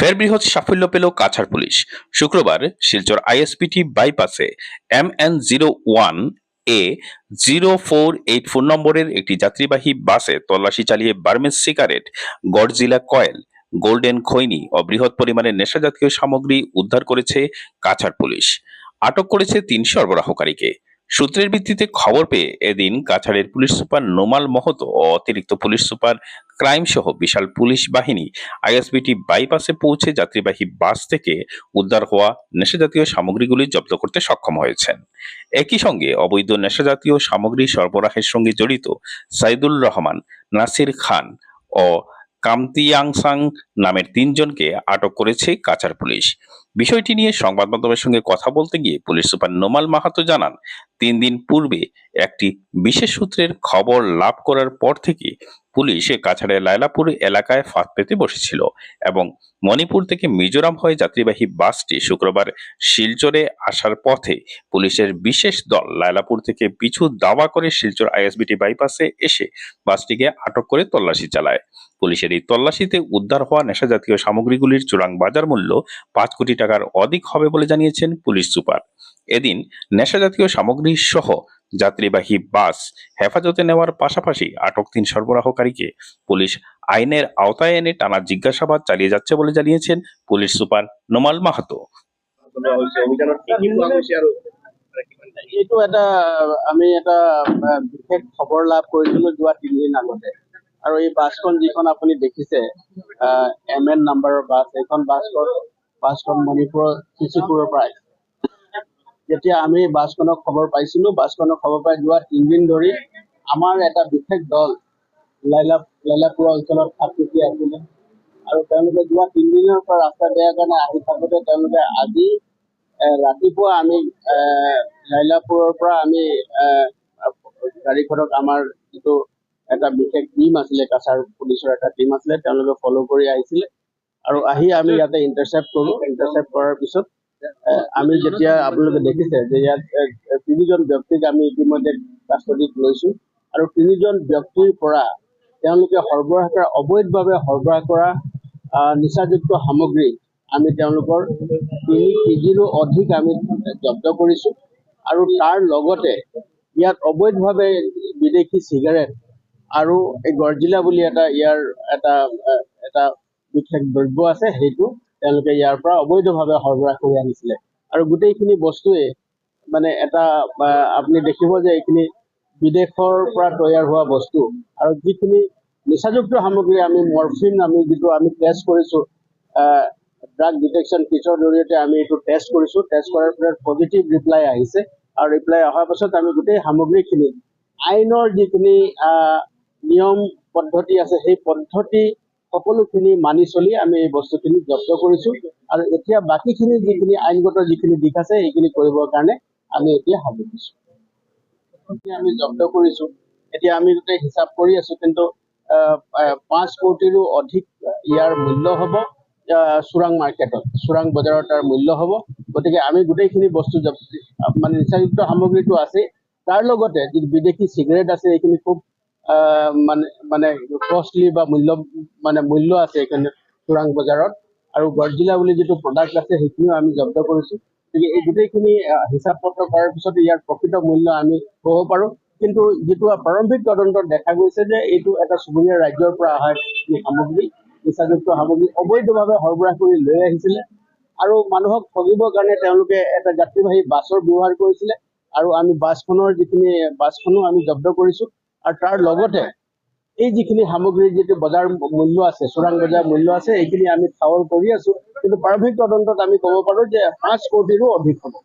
ফের বৃহৎ সাফল্য পেল কাছাড় পুলিশ। শুক্রবার Silchar আইএসপিটি বাইপাসে M N zero one A zero four eight four নম্বরের একটি যাত্রীবাহী বাসে তল্লাশি চালিয়ে Burmese cigarette, Godzilla coil, golden খৈনি ও বৃহৎ পরিমাণের নেশাজাতীয় সামগ্রী উদ্ধার করেছে কাছাড় পুলিশ। আটক করেছে তিন সরবরাহকারীকে। সূত্রের ভিত্তিতে খবর পেয়ে এদিন কাছাড়ের পুলিশ সুপার নোমাল মহতো ও অতিরিক্ত পুলিশ সুপার ক্রাইম সহ বিশাল পুলিশ বাহিনী আইএসবিটি বাইপাসে পৌঁছে যাত্রীবাহী বাস থেকে উদ্ধার হওয়া নেশাজাতীয় সামগ্রীগুলি জব্দ করতে সক্ষম হয়েছেন। একই সঙ্গে অবৈধ নেশাজাতীয় সামগ্রী সরবরাহের সঙ্গে জড়িত সাইদুল রহমান, নাসির খান ও কামতিয়াংসাং নামের তিনজনকে আটক করেছে কাছার পুলিশ। বিষয়টি নিয়ে সংবাদ মাধ্যমের সঙ্গে কথা বলতে গিয়ে পুলিশ সুপার নোমাল মাহাতো জানান, তিন দিন পূর্বে একটি বিশেষ সূত্রের খবর লাভ করার পর থেকে পুলিশ কাছাড়ের লায়লাপুর এলাকায় ফাঁদ পেতে বসেছিল এবং মণিপুর থেকে মিজোরাম হয়ে যাত্রীবাহী বাসটি শুক্রবার শিলচরে আসার পথে পুলিশের বিশেষ দল লায়লাপুর থেকে পিছু দাওয়া করে শিলচর আইএসবিটি বাইপাসে এসে বাসটিকে আটক করে তল্লাশি চালায়। পুলিশের এই তল্লাশিতে উদ্ধার হওয়া নেশাজাতীয় সামগ্রীগুলির চূড়াং বাজার মূল্য পাঁচ কোটি টাকার অধিক হবে বলে জানিয়েছেন পুলিশ সুপার। এদিন নেশাজাতীয় সামগ্রী সহ যাত্রীবাহী বাস হেফাজতে নেওয়ার পাশাপাশি আটক তিন সরবরাহকারীকে পুলিশ আইনের আওতায় এনে টানা জিজ্ঞাসাবাদ চালিয়ে যাচ্ছে বলে জানিয়েছেন পুলিশ সুপার নোমাল মাহাতো। এইটো এটা, আমি এটা বিশেষ খবৰ লাভ কৰিছিলো যোৱা তিনিদিন আগতে। আৰু এই বাছখন যিখন আপুনি দেখিছে এম এন নাম্বাৰৰ বাছ, এইখন বাছখন বাছখন মণিপুৰৰ চিচিপুৰৰ পৰা যেতিয়া আমি বাছখনৰ খবৰ পাইছিলো বাছখনৰ খবৰ পাই যোৱা তিনিদিন ধৰি আমাৰ এটা বিশেষ দল লাইলা লাইলাপুৰ অঞ্চলত থাকি আছিলে। আৰু তেওঁলোকে যোৱা তিনিদিনৰ পৰা ৰাস্তা বেয়া কাৰণে আহি থাকোঁতে তেওঁলোকে আজি ৰাতিপুৱা আমি লাইলাপুৰৰ পৰা আমি গাড়ীখনক আমাৰ যিটো এটা বিশেষ টিম আছিলে কাছাৰ পুলিচৰ এটা টিম আছিলে তেওঁলোকে ফ'ল' কৰি আহিছিলে। আৰু আহি আমি ইয়াতে ইণ্টাৰচেপ্ট কৰোঁ। ইণ্টাৰচেপ্ট কৰাৰ পিছত আমি যেতিয়া আপোনালোকে দেখিছে যে ইয়াত তিনিজন ব্যক্তিক আমি ইতিমধ্যে কাষ্টডিত লৈছোঁ আৰু তিনিজন ব্যক্তিৰ পৰা তেওঁলোকে সৰবৰাহ কৰা অবৈধভাৱে সৰবৰাহ কৰা আহ, নিচাযুক্ত সামগ্ৰী আমি তেওঁলোকৰ তিনি কেজিৰো অধিক আমি জব্দ কৰিছোঁ আৰু তাৰ লগতে ইয়াত অবৈধভাৱে বিদেশী চিগাৰেট আৰু এই গৰ্জিলা বুলি এটা ইয়াৰ এটা এটা বিশেষ দ্ৰব্য আছে সেইটো তেওঁলোকে ইয়াৰ পৰা অবৈধভাৱে সৰবৰাহ কৰি আনিছিলে। আৰু গোটেইখিনি বস্তুৱে মানে এটা আপুনি দেখিব যে এইখিনি বিদেশৰ পৰা তৈয়াৰ হোৱা বস্তু আৰু যিখিনি নিচাযুক্ত সামগ্ৰী আমি মৰফিন আমি যিটো আমি টেষ্ট কৰিছোঁ ড্ৰাগ ডিটেকশ্যন কিটৰ জৰিয়তে আমি এইটো টেষ্ট কৰিছোঁ। টেষ্ট কৰাৰ পিছত পজিটিভ ৰিপ্লাই আহিছে আৰু ৰিপ্লাই অহাৰ পাছত আমি গোটেই সামগ্ৰীখিনি আইনৰ যিখিনি নিয়ম পদ্ধতি আছে সেই পদ্ধতি সকলোখিনি মানি চলি আমি এই বস্তুখিনি জব্দ কৰিছোঁ। আৰু এতিয়া বাকীখিনি যিখিনি আইনগত যিখিনি দিশ আছে সেইখিনি কৰিবৰ কাৰণে আমি এতিয়া সাজু দিছোঁ আমি জব্দ কৰিছোঁ। এতিয়া আমি গোটেই হিচাপ কৰি আছোঁ কিন্তু পাঁচ কোটিৰো অধিক ইয়াৰ মূল্য হ'ব চোৰাং মাৰ্কেটত। চোৰাং বজাৰত তাৰ মূল্য হ'ব। গতিকে আমি গোটেইখিনি বস্তু মানে নিচাযুক্ত সামগ্ৰীটো আছে। তাৰ লগতে যি বিদেশী চিগাৰেট আছে এইখিনি খুব মানে মানে কষ্টলি বা মূল্য মানে মূল্য আছে এইখিনি চোৰাং বজাৰত। আৰু গৰ্জিলা বুলি যিটো প্ৰডাক্ট আছে সেইখিনিও আমি জব্দ কৰিছোঁ। গতিকে এই গোটেইখিনি হিচাপ পত্ৰ কৰাৰ পিছত ইয়াৰ প্ৰকৃত মূল্য আমি ক'ব পাৰোঁ। কিন্তু যিটো প্ৰাৰম্ভিক তদন্তত দেখা গৈছে যে এইটো এটা চুবুৰীয়া ৰাজ্যৰ পৰা অহা এই সামগ্ৰী নিচাযুক্ত সামগ্ৰী অবৈধভাৱে সৰবৰাহ কৰি লৈ আহিছিলে। আৰু মানুহক ঠগিবৰ কাৰণে তেওঁলোকে এটা যাত্ৰীবাহী বাছৰ ব্যৱহাৰ কৰিছিলে। আৰু আমি বাছখনৰ যিখিনি বাছখনো আমি জব্দ কৰিছোঁ। আৰু তাৰ লগতে এই যিখিনি সামগ্ৰীৰ যিটো বজাৰ মূল্য আছে চোৰাং বজাৰ মূল্য আছে এইখিনি আমি ঠাৱৰ কৰি আছোঁ। কিন্তু প্ৰাৰম্ভিক তদন্তত আমি ক'ব পাৰোঁ যে পাঁচ কোটিৰো অধিক হ'ব।